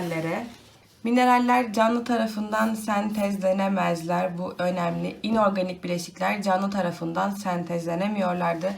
minerallere. Mineraller canlı tarafından sentezlenemezler. Bu önemli. İnorganik bileşikler canlı tarafından sentezlenemiyorlardı.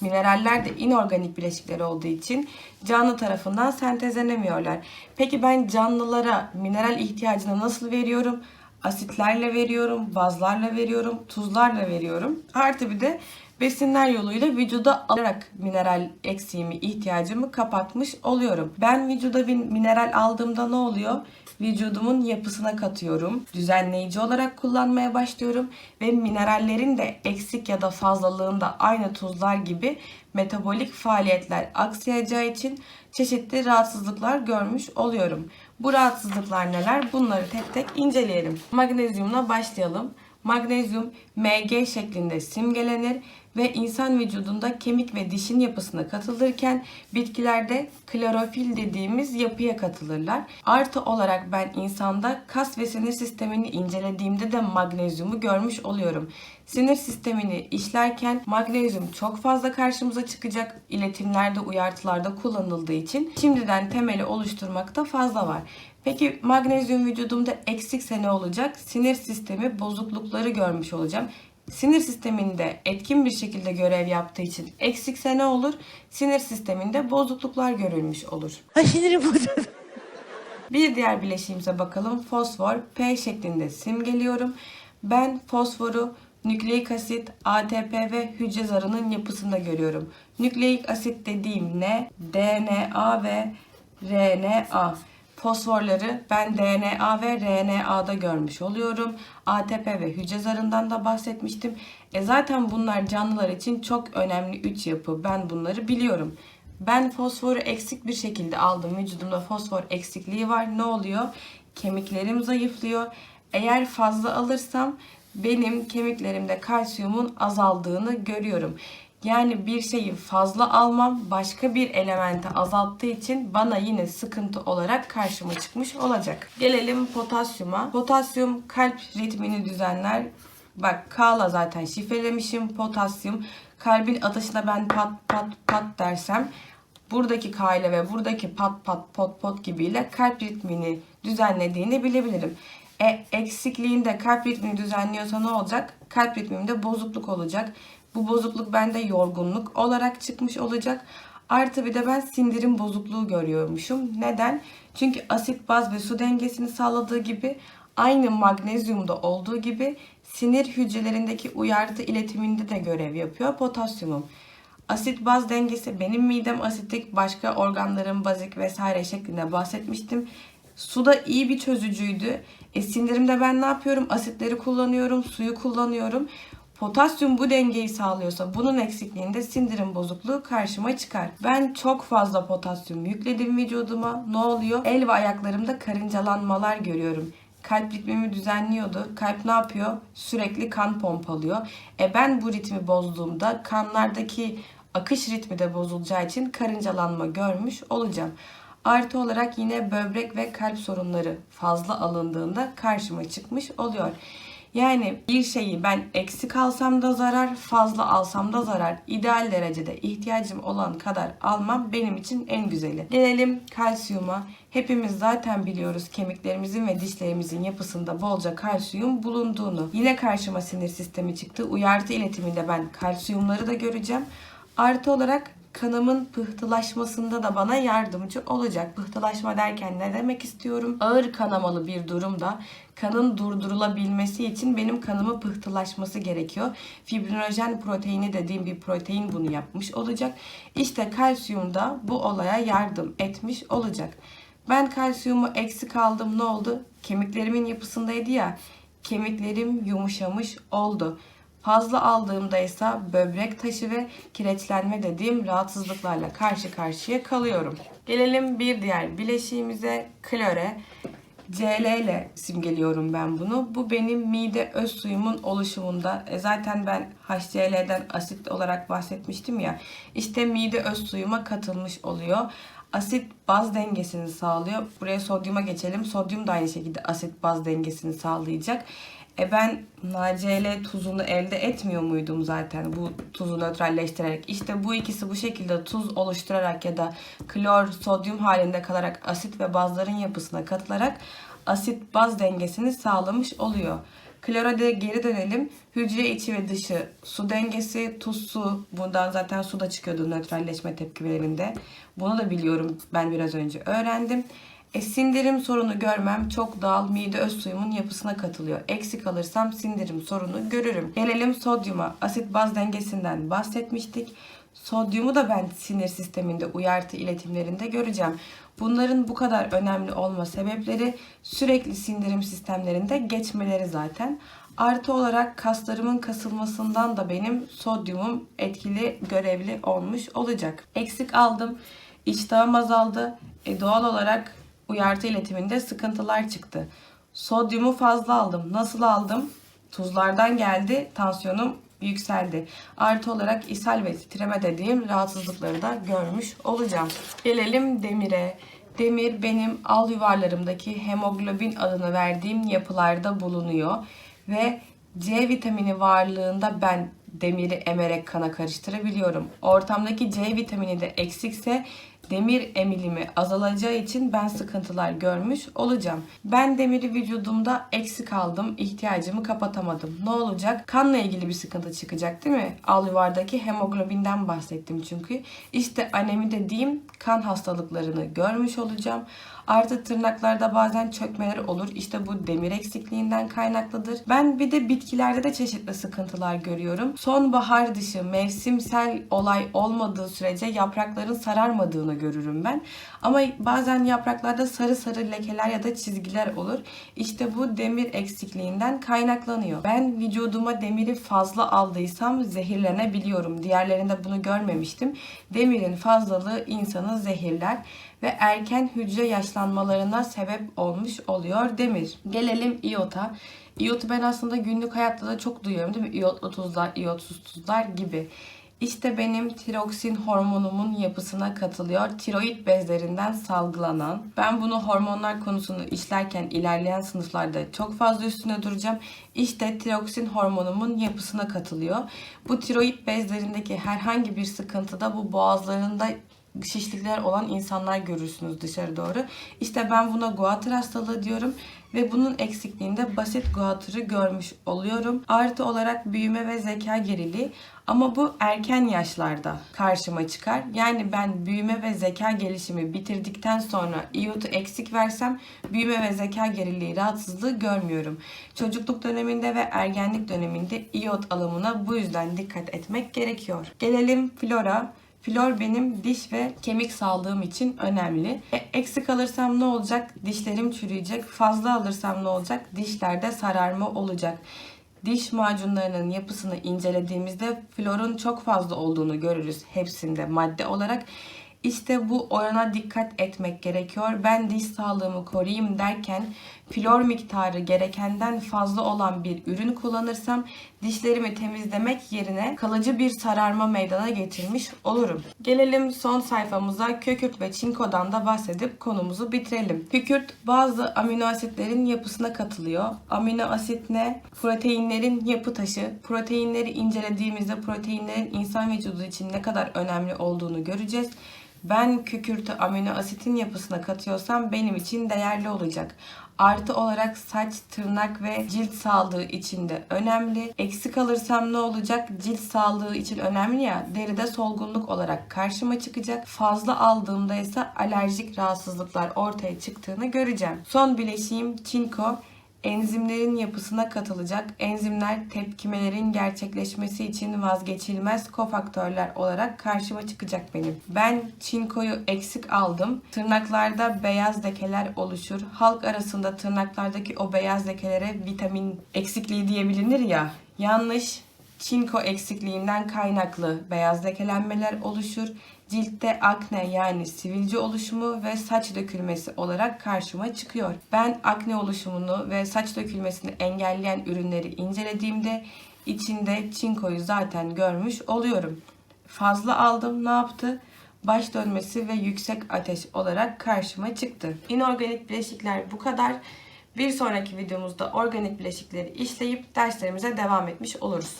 Mineraller de inorganik bileşikler olduğu için canlı tarafından sentezlenemiyorlar. Peki ben canlılara mineral ihtiyacını nasıl veriyorum? Asitlerle veriyorum, bazlarla veriyorum, tuzlarla veriyorum. Artı bir de besinler yoluyla vücuda alarak mineral eksiğimi, ihtiyacımı kapatmış oluyorum. Ben vücuda bir mineral aldığımda ne oluyor? Vücudumun yapısına katıyorum. Düzenleyici olarak kullanmaya başlıyorum ve minerallerin de eksik ya da fazlalığında aynı tuzlar gibi metabolik faaliyetler aksayacağı için çeşitli rahatsızlıklar görmüş oluyorum. Bu rahatsızlıklar neler? Bunları tek tek inceleyelim. Magnezyumla başlayalım. Magnezyum Mg şeklinde simgelenir ve insan vücudunda kemik ve dişin yapısına katılırken bitkilerde klorofil dediğimiz yapıya katılırlar. Artı olarak ben insanda kas ve sinir sistemini incelediğimde de magnezyumu görmüş oluyorum. Sinir sistemini işlerken magnezyum çok fazla karşımıza çıkacak. İletimlerde, uyartılarda kullanıldığı için şimdiden temeli oluşturmakta fazla var. Peki magnezyum vücudumda eksikse ne olacak? Sinir sistemi bozuklukları görmüş olacağım. Sinir sisteminde etkin bir şekilde görev yaptığı için eksikse ne olur? Sinir sisteminde bozukluklar görülmüş olur. Ay sinirim bozuldu. Bir diğer bileşiğimize bakalım. Fosfor P şeklinde simgeliyorum. Ben fosforu nükleik asit, ATP ve hücre zarının yapısında görüyorum. Nükleik asit dediğim ne? DNA ve RNA. Fosforları ben DNA ve RNA'da görmüş oluyorum. ATP ve hücre zarından da bahsetmiştim. E zaten bunlar canlılar için çok önemli üç yapı. Ben bunları biliyorum. Ben fosforu eksik bir şekilde aldım. Vücudumda fosfor eksikliği var. Ne oluyor? Kemiklerim zayıflıyor. Eğer fazla alırsam benim kemiklerimde kalsiyumun azaldığını görüyorum. Yani bir şeyi fazla almam başka bir elementi azalttığı için bana yine sıkıntı olarak karşıma çıkmış olacak. Gelelim potasyuma. Potasyum kalp ritmini düzenler. Bak K'la zaten şifrelemişim. Potasyum kalbin atışına ben pat pat pat dersem buradaki K ile ve buradaki pat pat pot pot gibiyle kalp ritmini düzenlediğini bilebilirim. E, eksikliğinde kalp ritmini düzenliyorsa ne olacak? Kalp ritmimde bozukluk olacak. Bu bozukluk bende yorgunluk olarak çıkmış olacak. Artı bir de ben sindirim bozukluğu görüyormuşum. Neden? Çünkü asit, baz ve su dengesini sağladığı gibi aynı magnezyumda olduğu gibi sinir hücrelerindeki uyartı iletiminde de görev yapıyor potasyumum. Asit baz dengesi benim midem asitik, başka organlarım bazik vesaire şeklinde bahsetmiştim. Su da iyi bir çözücüydü. E sindirimde ben ne yapıyorum? Asitleri kullanıyorum, suyu kullanıyorum. Potasyum bu dengeyi sağlıyorsa bunun eksikliğinde sindirim bozukluğu karşıma çıkar. Ben çok fazla potasyum yükledim vücuduma. Ne oluyor? El ve ayaklarımda karıncalanmalar görüyorum. Kalp ritmimi düzenliyordu. Kalp ne yapıyor? Sürekli kan pompalıyor. E ben bu ritmi bozduğumda kanlardaki akış ritmi de bozulacağı için karıncalanma görmüş olacağım. Artı olarak yine böbrek ve kalp sorunları fazla alındığında karşıma çıkmış oluyor. Yani bir şeyi ben eksik alsam da zarar, fazla alsam da zarar. İdeal derecede ihtiyacım olan kadar almam benim için en güzeli. Gelelim kalsiyuma. Hepimiz zaten biliyoruz kemiklerimizin ve dişlerimizin yapısında bolca kalsiyum bulunduğunu. Yine karşıma sinir sistemi çıktı. Uyartı iletiminde ben kalsiyumları da göreceğim. Artı olarak kanımın pıhtılaşmasında da bana yardımcı olacak. Pıhtılaşma derken ne demek istiyorum? Ağır kanamalı bir durumda kanın durdurulabilmesi için benim kanımı pıhtılaşması gerekiyor. Fibrinojen proteini dediğim bir protein bunu yapmış olacak. İşte kalsiyum da bu olaya yardım etmiş olacak. Ben kalsiyumu eksik aldım ne oldu? Kemiklerimin yapısındaydı ya. Kemiklerim yumuşamış oldu. Fazla aldığımda ise böbrek taşı ve kireçlenme dediğim rahatsızlıklarla karşı karşıya kalıyorum. Gelelim bir diğer bileşiğimize klore. Cl ile simgeliyorum ben bunu. Bu benim mide öz suyumun oluşumunda. E zaten ben HCl'den asit olarak bahsetmiştim ya. İşte mide öz suyuma katılmış oluyor. Asit baz dengesini sağlıyor. Buraya sodyuma geçelim. Sodyum da aynı şekilde asit baz dengesini sağlayacak. E ben NaCl tuzunu elde etmiyor muydum zaten bu tuzu nötralleştirerek? İşte bu ikisi bu şekilde tuz oluşturarak ya da klor, sodyum halinde kalarak asit ve bazların yapısına katılarak asit baz dengesini sağlamış oluyor. Klora da geri dönelim. Hücre içi ve dışı su dengesi, tuz su. Bundan zaten su da çıkıyordu nötralleşme tepkimelerinde. Bunu da biliyorum ben biraz önce öğrendim. E, sindirim sorunu görmem çok doğal mide öz suyumun yapısına katılıyor. Eksik alırsam sindirim sorunu görürüm. Gelelim sodyuma. Asit baz dengesinden bahsetmiştik. Sodyumu da ben sinir sisteminde uyartı iletimlerinde göreceğim. Bunların bu kadar önemli olma sebepleri sürekli sindirim sistemlerinde geçmeleri zaten. Artı olarak kaslarımın kasılmasından da benim sodyumum etkili, görevli olmuş olacak. Eksik aldım, iştahım azaldı. E doğal olarak uyartı iletiminde sıkıntılar çıktı. Sodyumu fazla aldım. Nasıl aldım? Tuzlardan geldi, tansiyonum yükseldi. Artı olarak ishal ve titreme dediğim rahatsızlıkları da görmüş olacağım. Gelelim demire. Demir benim al yuvarlarımdaki hemoglobin adını verdiğim yapılarda bulunuyor ve C vitamini varlığında ben demiri emerek kana karıştırabiliyorum. Ortamdaki C vitamini de eksikse demir emilimi azalacağı için ben sıkıntılar görmüş olacağım. Ben demiri vücudumda eksik aldım, ihtiyacımı kapatamadım. Ne olacak? Kanla ilgili bir sıkıntı çıkacak değil mi? Al yuvardaki hemoglobinden bahsettim çünkü. İşte anemi dediğim kan hastalıklarını görmüş olacağım. Artı tırnaklarda bazen çökmeler olur. İşte bu demir eksikliğinden kaynaklıdır. Ben bir de bitkilerde de çeşitli sıkıntılar görüyorum. Sonbahar dışı mevsimsel olay olmadığı sürece yaprakların sararmadığını görürüm ben. Ama bazen yapraklarda sarı sarı lekeler ya da çizgiler olur. İşte bu demir eksikliğinden kaynaklanıyor. Ben vücuduma demiri fazla aldıysam zehirlenebiliyorum. Diğerlerinde bunu görmemiştim. Demirin fazlalığı insanı zehirler ve erken hücre yaşlanmalarına sebep olmuş oluyor demir. Gelelim iyota. İyotu ben aslında günlük hayatta da çok duyuyorum değil mi? İyotlu tuzlar, iyotsuz tuzlar gibi. İşte benim tiroksin hormonumun yapısına katılıyor. Tiroid bezlerinden salgılanan. Ben bunu hormonlar konusunu işlerken ilerleyen sınıflarda çok fazla üstüne duracağım. İşte tiroksin hormonumun yapısına katılıyor. Bu tiroid bezlerindeki herhangi bir sıkıntıda bu boğazlarında şişlikler olan insanlar görürsünüz dışarı doğru. İşte ben buna guatr hastalığı diyorum ve bunun eksikliğinde basit guatrı görmüş oluyorum. Artı olarak büyüme ve zeka geriliği ama bu erken yaşlarda karşıma çıkar. Yani ben büyüme ve zeka gelişimi bitirdikten sonra iyotu eksik versem büyüme ve zeka geriliği rahatsızlığı görmüyorum. Çocukluk döneminde ve ergenlik döneminde iyot alımına bu yüzden dikkat etmek gerekiyor. Gelelim flora. Flor benim diş ve kemik sağlığım için önemli. E, eksik alırsam ne olacak? Dişlerim çürüyecek. Fazla alırsam ne olacak? Dişlerde sararma olacak. Diş macunlarının yapısını incelediğimizde florun çok fazla olduğunu görürüz hepsinde madde olarak. İşte bu orana dikkat etmek gerekiyor. Ben diş sağlığımı koruyayım derken flor miktarı gerekenden fazla olan bir ürün kullanırsam dişlerimi temizlemek yerine kalıcı bir sararma meydana getirmiş olurum. Gelelim son sayfamıza kükürt ve çinkodan da bahsedip konumuzu bitirelim. Kükürt bazı amino asitlerin yapısına katılıyor. Amino asit ne? Proteinlerin yapı taşı. Proteinleri incelediğimizde proteinlerin insan vücudu için ne kadar önemli olduğunu göreceğiz ben kükürtü amino asitin yapısına katıyorsam benim için değerli olacak. Artı olarak saç, tırnak ve cilt sağlığı için de önemli. Eksik alırsam ne olacak? Cilt sağlığı için önemli ya. Deride solgunluk olarak karşıma çıkacak. Fazla aldığımda ise alerjik rahatsızlıklar ortaya çıktığını göreceğim. Son bileşiğim çinko enzimlerin yapısına katılacak. Enzimler tepkimelerin gerçekleşmesi için vazgeçilmez kofaktörler olarak karşıma çıkacak benim. Ben çinkoyu eksik aldım. Tırnaklarda beyaz lekeler oluşur. Halk arasında tırnaklardaki o beyaz lekelere vitamin eksikliği diyebilinir ya. Yanlış. Çinko eksikliğinden kaynaklı beyaz lekelenmeler oluşur ciltte akne yani sivilce oluşumu ve saç dökülmesi olarak karşıma çıkıyor. Ben akne oluşumunu ve saç dökülmesini engelleyen ürünleri incelediğimde içinde çinkoyu zaten görmüş oluyorum. Fazla aldım ne yaptı? Baş dönmesi ve yüksek ateş olarak karşıma çıktı. İnorganik bileşikler bu kadar. Bir sonraki videomuzda organik bileşikleri işleyip derslerimize devam etmiş oluruz.